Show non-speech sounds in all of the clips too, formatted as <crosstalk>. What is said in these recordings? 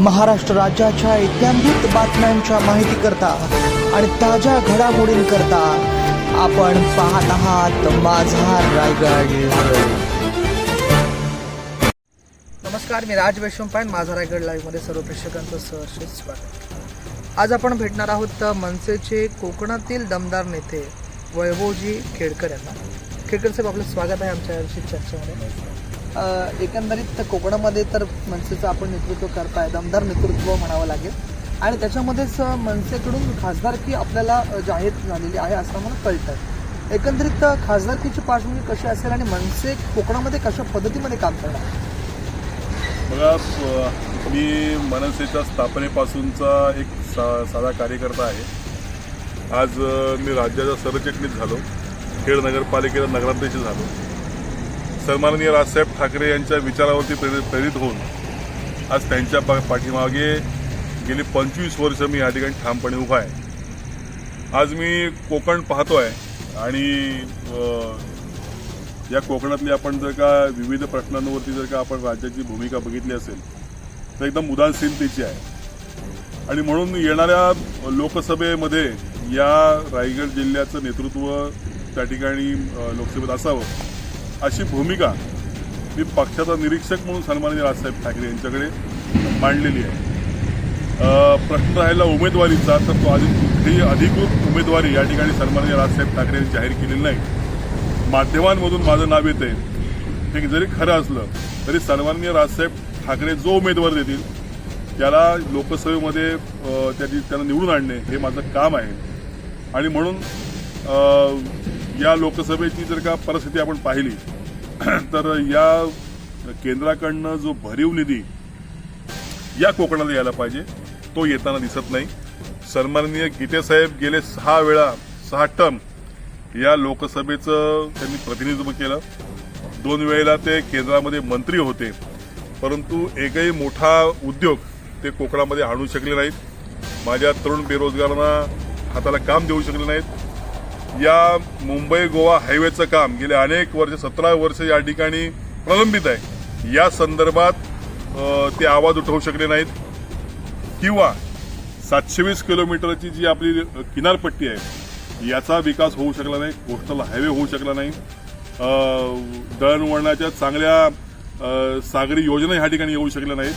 महाराष्ट्र राज्याच्या इत्यांभित बातम्यांच्या माहितीकरता आणि ताज्या घडामोडींकरता आपण पाहत आहात माझा रायगड नमस्कार मी राज वैशंपायन माझा रायगड लाईव्हमध्ये सर्व प्रेक्षकांचं सहर्ष स्वागत. आज आपण भेटणार आहोत मनसेचे कोकणातील दमदार नेते वैभवजी खेडकर यांना. खेडकर साहेब आपलं स्वागत आहे आमच्या चर्चेमध्ये. एकंदरीत कोकणामध्ये तर मनसेचं आपण नेतृत्व करताय दमदार नेतृत्व म्हणावं लागेल. आणि त्याच्यामध्येच मनसेकडून खासदारकी आपल्याला जाहीर झालेली आहे असं मला कळतं एकंदरीत खासदारकीची पार्श्वभूमी कशी असेल आणि मनसे कोकणामध्ये कशा पद्धतीमध्ये काम करणार? बघा मी मनसेच्या स्थापनेपासूनचा एक सा साधा कार्यकर्ता आहे. आज मी राज्याचा सरचिटणीस झालो. खेड नगरपालिकेला नगराध्यक्ष झालो. सन्माननीय राजसाहेब ठाकरे यांच्या विचारावरती प्रेरित प्रेरित होऊन आज त्यांच्या पा- पाठीमागे गेली पंचवीस वर्ष मी या ठिकाणी ठामपणे उभा आहे. आज मी कोकण पाहतोय आणि या कोकणातली आपण जर का विविध प्रश्नांवरती जर का आपण राज्याची भूमिका बघितली असेल तर एकदम उदासीनतेची आहे. आणि म्हणून येणाऱ्या लोकसभेमध्ये या रायगड जिल्ह्याचं नेतृत्व त्या ठिकाणी लोकसभेत असावं. अशी भूमिका मी पक्षाचा निरीक्षक म्हणून सन्माननीय राजसाहेब ठाकरे यांच्याकडे मांडलेली आहे. प्रश्न राहिला उमेदवारीचा तर तो अजून कुठलीही अधिकृत उमेदवारी या ठिकाणी सन्माननीय राजसाहेब ठाकरे यांनी जाहीर केलेली नाही. माध्यमांमधून माझं नाव येते हे जरी खरं असलं तरी सन्माननीय राजसाहेब ठाकरे जो उमेदवार देतील त्याला लोकसभेमध्ये त्याची त्यांना निवडून आणणे हे माझं काम आहे. आणि म्हणून या लोकसभेची जर का परिस्थिती आपण पाहिली <clears throat> तर या केंद्राकडनं जो भरीव निधी या कोकणाला यायला पाहिजे तो येताना दिसत नाही. सन्माननीय गीतेसाहेब गेले सहा वेळा सहा टर्म या लोकसभेचं त्यांनी प्रतिनिधित्व केलं. दोन वेळेला ते केंद्रामध्ये मंत्री होते परंतु एकही मोठा उद्योग ते कोकणामध्ये आणू शकले नाहीत. माझ्या तरुण बेरोजगारांना हाताला काम देऊ शकले नाहीत. या मुंबई गोवा हायवेचं काम गेले अनेक वर्ष सतरा वर्ष या ठिकाणी प्रलंबित आहे. या संदर्भात ते आवाज उठवू शकले नाहीत. किंवा सातशे वीस किलोमीटरची जी आपली किनारपट्टी आहे याचा विकास होऊ शकला नाही कोस्टल हायवे होऊ शकला नाही. दळणवळणाच्या चांगल्या सागरी योजना ह्या ठिकाणी येऊ शकल्या नाहीत.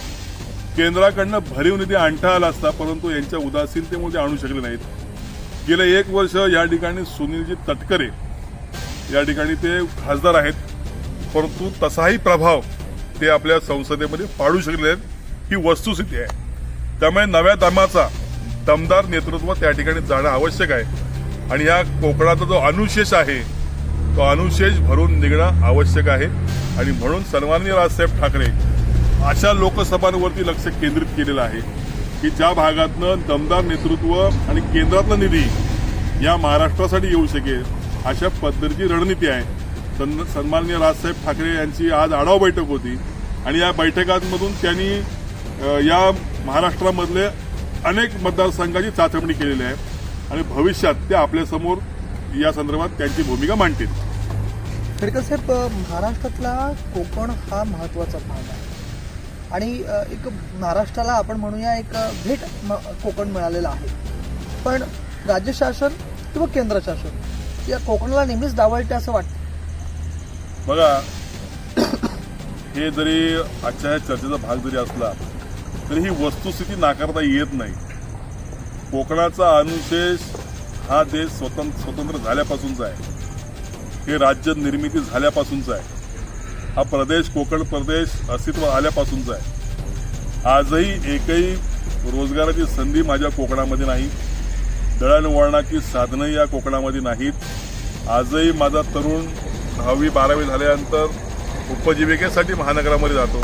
केंद्राकडनं भरीव निधी आणता आला असता परंतु यांच्या उदासीनतेमुळे ते आणू शकले नाहीत. गेले एक वर्ष या ठिकाणी सुनीलजी तटकरे या ठिकाणी ते खासदार आहेत. परंतु तसाही प्रभाव ते आपल्या संसदेमध्ये पाडू शकले आहेत. ही वस्तुस्थिती आहे. त्यामुळे नव्या दमाचा दमदार नेतृत्व त्या ठिकाणी जाणं आवश्यक आहे. आणि या कोकणाचा जो अनुशेष आहे तो अनुशेष भरून निघणं आवश्यक आहे. आणि म्हणून सन्माननीय राजसाहेब ठाकरे अशा लोकसभांवरती लक्ष केंद्रित केलेलं आहे. की ज्या भागातनं दमदार नेतृत्व आणि केंद्रातला निधी या महाराष्ट्रासाठी येऊ शकेल अशा पद्धतीची रणनीती आहे. सन सन्माननीय राजसाहेब ठाकरे यांची आज आढावा बैठक होती. आणि या बैठकांमधून त्यांनी या महाराष्ट्रामधले अनेक मतदारसंघाची चाचपणी केलेली आहे. आणि भविष्यात ते आपल्यासमोर या संदर्भात त्यांची भूमिका मांडतील. खेडकर साहेब महाराष्ट्रातला कोकण हा महत्त्वाचा भाग आहे. आणि एक महाराष्ट्राला आपण म्हणूया एक भेट म- कोकण मिळालेलं आहे. पण राज्य शासन किंवा केंद्र शासन या कोकणाला नेहमीच दावळते असं वाटतं. बघा हे जरी आजच्या ह्या चर्चेचा भाग जरी असला तरी ही वस्तुस्थिती नाकारता येत नाही. कोकणाचा अनुशेष हा देश स्वतंत्र स्वतंत्र झाल्यापासूनचा आहे. हे राज्य निर्मिती झाल्यापासूनचा आहे. हा प्रदेश कोकण प्रदेश अस्तित्व आल्यापासूनचा आहे. आजही एकही रोजगाराची संधी माझ्या कोकणामध्ये नाही. दळणवळणाची साधनं या कोकणामध्ये नाहीत. आजही माझा तरुण दहावी बारावी झाल्यानंतर उपजीविकेसाठी महानगरामध्ये जातो.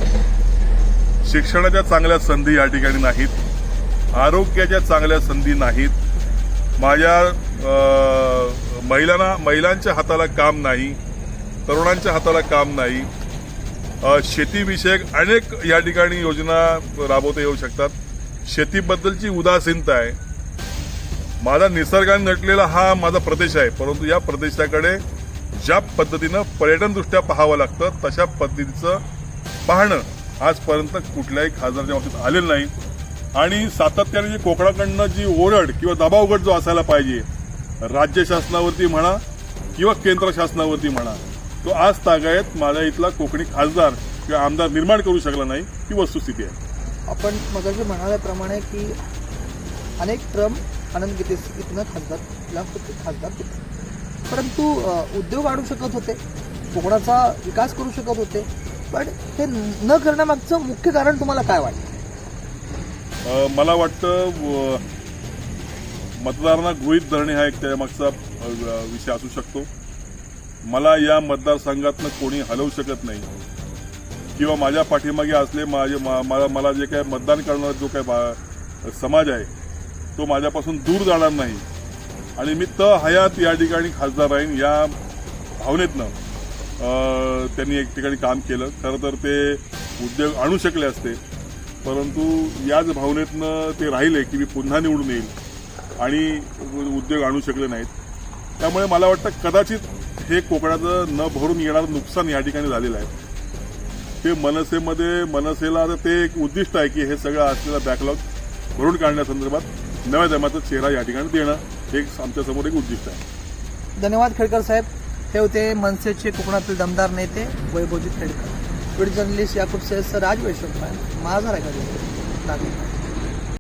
शिक्षणाच्या चांगल्या संधी या ठिकाणी नाहीत. आरोग्याच्या चांगल्या संधी नाहीत. माझ्या महिलांना महिलांच्या हाताला काम नाही. तरुणांच्या हाताला काम नाही. शेतीविषयक अनेक या ठिकाणी योजना राबवता येऊ शकतात. शेतीबद्दलची उदासीनता आहे. माझा निसर्गाने नटलेला हा माझा प्रदेश आहे परंतु या प्रदेशाकडे ज्या पद्धतीनं पर्यटनदृष्ट्या पाहावं लागतं तशा पद्धतीचं पाहणं आजपर्यंत कुठल्याही खासदारच्या बाबतीत आलेलं नाही. आणि सातत्याने जी कोकणाकडनं जी ओरड किंवा दबावगट जो असायला पाहिजे राज्य शासनावरती म्हणा किंवा केंद्र शासनावरती म्हणा तो आज तागायत माझ्या इथला कोकणी खासदार किंवा आमदार निर्माण करू शकला नाही ही वस्तुस्थिती आहे. आपण मगाशी म्हणाल्याप्रमाणे की अनेक ट्रम आनंद गीते इथनं खासदारला खासदार होते. परंतु उद्योग आणू शकत होते कोकणाचा विकास करू शकत होते पण हे न करण्यामागचं मुख्य कारण तुम्हाला काय वाटतं? मला वाटतं मतदारांना गृहीत धरणे हा एक त्यामागचा विषय असू शकतो. मला या मतदारसंघातनं कोणी हलवू शकत नाही. किंवा माझ्या पाठीमागे असले माझे मा- मला मला जे काय मतदान करणारा जो काय बा- समाज आहे तो माझ्यापासून दूर जाणार नाही. आणि मी त हयात या ठिकाणी खासदार राहीन या भावनेतनं त्यांनी एक ठिकाणी काम केलं. खरं तर ते उद्योग आणू शकले असते. परंतु याच भावनेतनं ते राहिले की मी पुन्हा निवडून येईल आणि उद्योग आणू शकले नाहीत. त्यामुळे मला वाटतं कदाचित हे कोकणाचं न भरून येणारं नुकसान या ठिकाणी झालेलं आहे. ते मनसेमध्ये मनसेला ते एक उद्दिष्ट आहे की हे सगळं असलेला बॅकलॉग भरून काढण्यासंदर्भात नव्या जमाचा चेहरा या ठिकाणी देणं हे एक आमच्यासमोर एक उद्दिष्ट आहे. धन्यवाद खेडकर साहेब. हे होते मनसेचे कोकणातील दमदार नेते वैभवजी खेडकर. व्हिडिओ जर्नलिस्ट याकूब सैयद राज वैश्वपाय माझा रायगड नागरिक